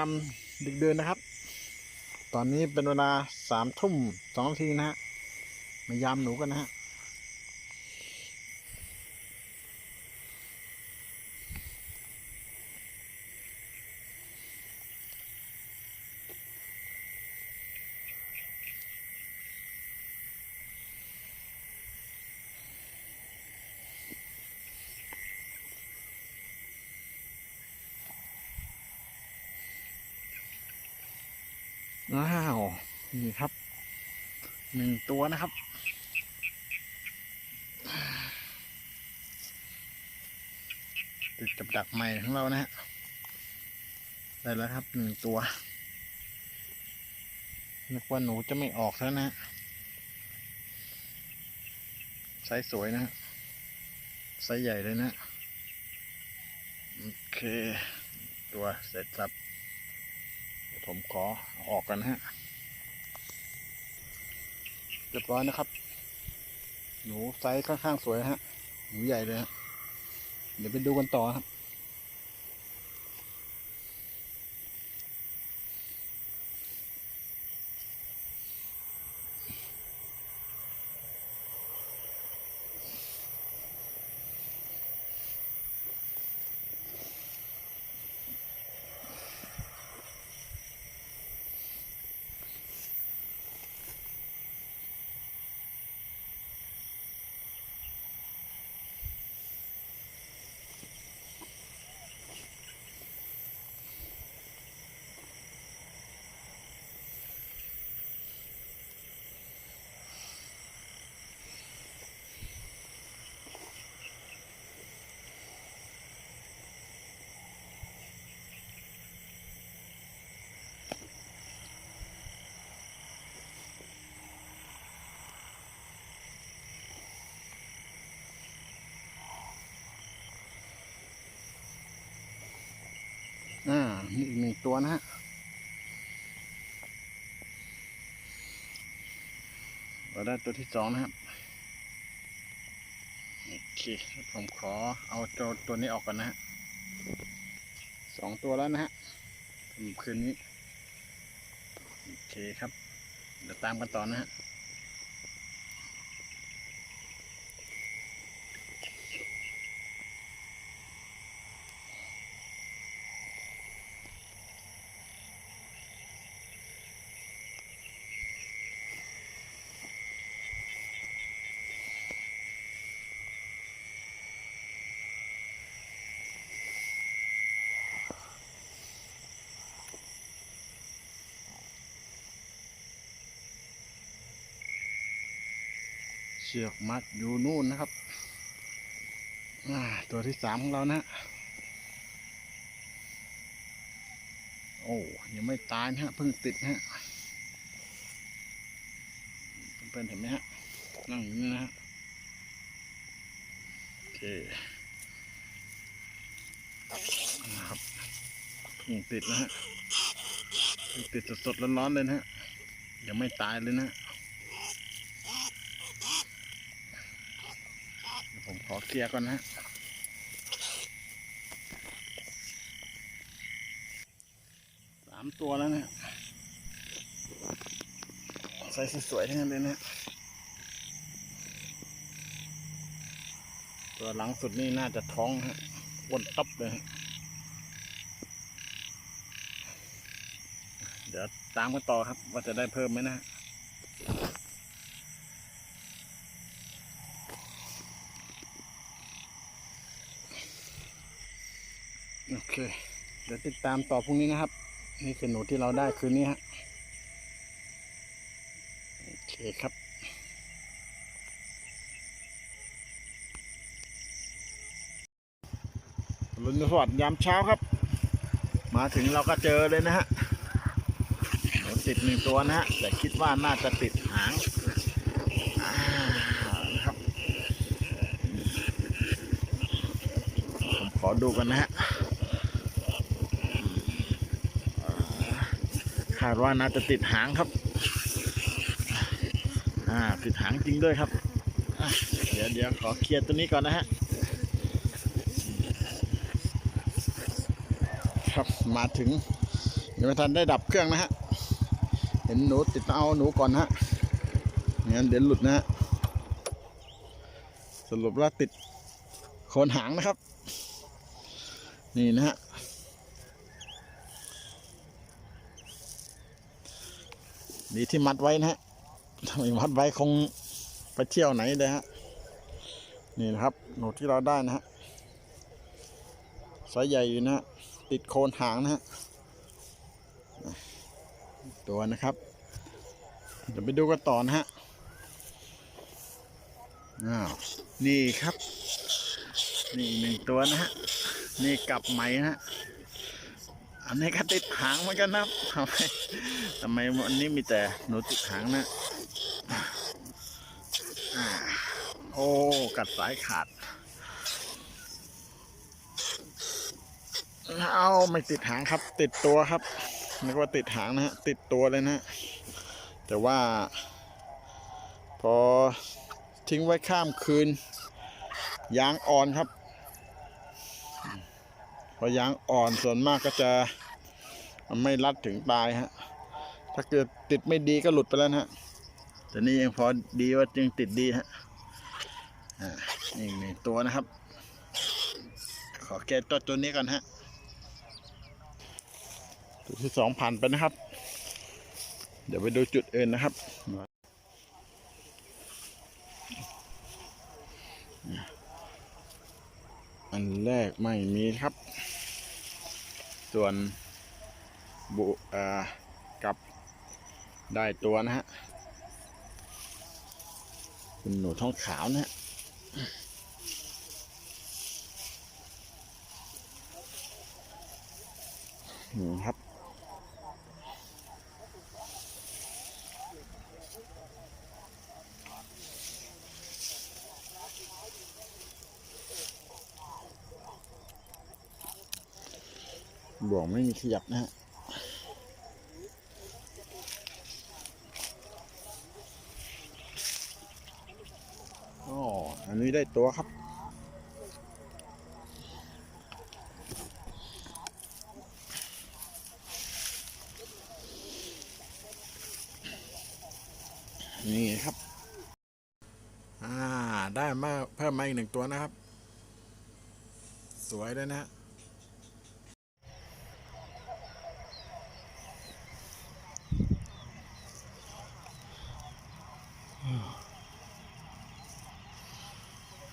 ามดึกเดินนะครับ ตอนนี้เป็นเวลาสามทุ่มสองนาทีนะฮะ มายามหนูกันนะฮะ ว้าวนี่ครับหนึ่งตัวนะครับติดกับดักใหม่ของเรานะฮะได้แล้วครับหนึ่งตัวนึกว่าหนูจะไม่ออกแล้วนะไซส์สวยนะไซส์ใหญ่เลยนะ โอเค ตัวเสร็จครับ ผมขออออกกันนะฮะเรียบร้อยนะครับ หนูไซส์ค่อนข้างสวยฮะ หนูใหญ่เลยฮะ เดี๋ยวไปดูกันต่อครับ นี่อีกหนึ่งตัวนะฮะเราได้ตัวที่สองนะครับโอเคผมขอเอาตัวตัวนี้ออกก่อนนะฮะสองตัวแล้วนะฮะคืนนี้ โอเคครับ เดี๋ยวตามกันต่อนะฮะ ชือกมัดอยู่นู่นนะครับตัวที่สามของเรานะ โอ้ยังไม่ตายนะฮะเพิ่งติดนะฮะเพื่อนเห็นไหมฮะนั่งอยู่นี่นะฮะโอเคนะครับเพิ่งติดนะฮะติดสดๆร้อนๆเลยนะฮะยังไม่ตายเลยนะฮะ เดี๋ยวผมข อเคลียร์ก่อนนะสามตัวแล้วนะฮะใส่สวยๆทั้งนั้นเลยนะตัวหลังสุดนี่น่าจะท้องฮะอ้วนตับเลย เดี๋ยวตามกันต่อครับ ว่าจะได้เพิ่มไหมนะ โอเค เดี๋ยวติดตามต่อพรุ่งนี้นะครับ นี่คือหนูที่เราได้คืนนี้ฮะโอเคครับรุนสวัสดิ์ยามเช้าครับ มาถึงเราก็เจอเลยนะฮะติดหนึ่งตัวนะฮะแต่คิดว่าน่าจะติดหางนะครับ ผมขอดูกันนะฮะ คาดว่าน่าจะติดหางครับ อ่าติดหางจริงด้วยครับ เดี๋ยวเดี๋ยวขอเคลียร์ตัวนี้ก่อนนะฮะ ครับมาถึงยังไม่ทันได้ดับเครื่องนะฮะ เห็นหนูติดเอาหนูก่อนนะฮะงั้นเดี๋ยวหลุดนะฮะ สรุปว่าติดโคนหางนะครับ นี่นะฮะ ดีที่มัดไว้นะฮะถ้าไม่มัดไว้คงไปเที่ยวไหนเลยฮะ นี่นะครับ หนูที่เราได้นะฮะไซส์ใหญ่อยู่นะฮะ ติดโคนหางนะฮะ ตัวนะครับ เดี๋ยวไปดูกันต่อนะฮะ อ้าว นี่ครับ นี่หนึ่งตัวนะฮะ นี่กลับไหมนะฮะ อันนี้ก็ติดหางเหมือนกันนะทำไมทำไมวันนี้มีแต่หนูติดหางนะโอ้กัดสายขาดเอาไม่ติดหางครับ ติดตัวครับนึกว่าติดหางนะฮะติดตัวเลยนะฮะแต่ว่า พอทิ้งไว้ข้ามคืนยางอ่อนครับ พอยางอ่อนส่วนมากก็จะไม่รัดถึงตายฮะ ถ้าเกิดติดไม่ดีก็หลุดไปแล้วฮะ แต่นี่ยังพอดีว่ายังติดดีฮะอ่านี่หนึ่งตัวนะครับ ขอแก้ตัวตัวนี้ก่อนฮะจุดที่สองผ่านไปนะครับ เดี๋ยวไปดูจุดอื่นนะครับอันแรกไม่มีครับ ส่วนบุกับได้ตัวนะฮะเป็นหนูท้องขาวนะฮะนี่ครับ บ่วงไม่มีขยับนะฮะอ๋ออันนี้ได้ตัวครับนี่ครับ อ่า ได้มาเพิ่มมาอีกหนึ่งตัวนะครับ สวยเลยนะฮะ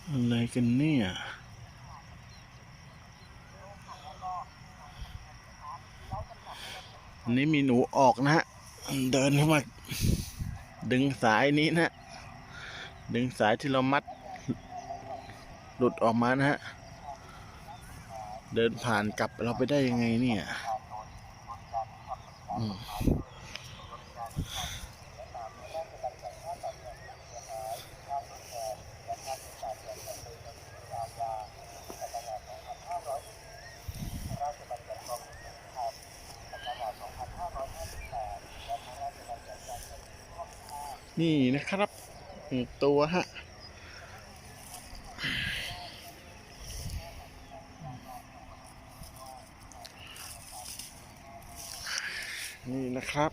อะไร กันเนี่ยอันนี้มีหนูออกนะฮะ เดินเข้ามาดึงสายนี้นะ ดึงสายที่เรามัด หลุดออกมานะฮะ เดินผ่านกลับเราไปได้ยังไงเนี่ย นี่นะครับหนึ่งตัวฮะนี่นะครับ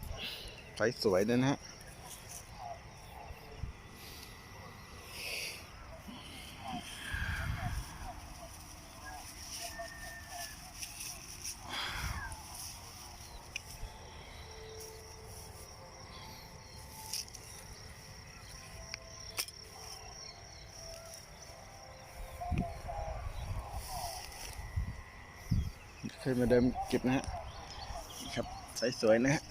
ไฟสวยเลยนะฮะ เคยมาเดิมเก็บนะฮะครับใสสวยนะฮะ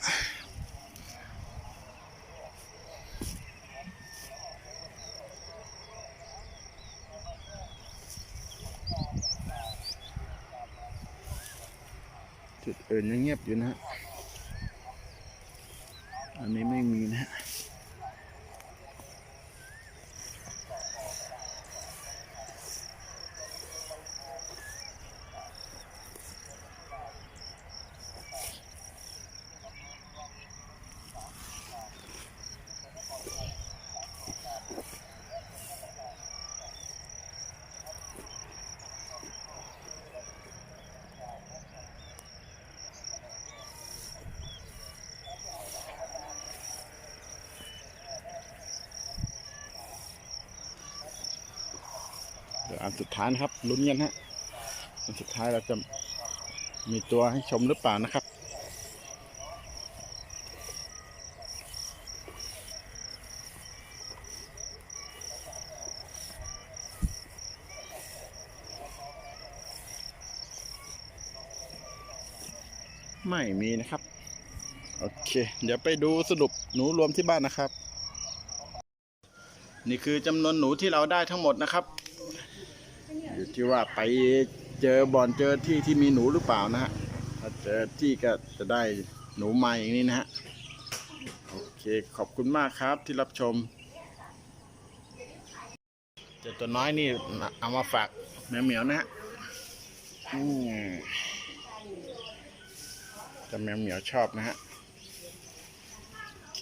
จุดอื่นยังเงียบอยู่นะฮะอันนี้ไม่มีนะฮะ อันสุดท้ายนะครับลุ้นกันฮะอันสุดท้ายเราจะมีตัวให้ชมหรือเปล่านะครับไม่มีนะครับ โอเค เดี๋ยวไปดูสรุปหนูรวมที่บ้านนะครับ นี่คือจำนวนหนูที่เราได้ทั้งหมดนะครับ อยู่ที่ว่าไปเจอบ่อนเจอที่ที่มีหนูหรือเปล่านะฮะถ้าเจอที่ก็จะได้หนูใหม่อย่างนี้นะฮะโอเคขอบคุณมากครับที่รับชมเจอตัวน้อยนี่เอามาฝากแมวเหมียวนะฮะอืมจะแมวเหมียวชอบนะฮะโอเค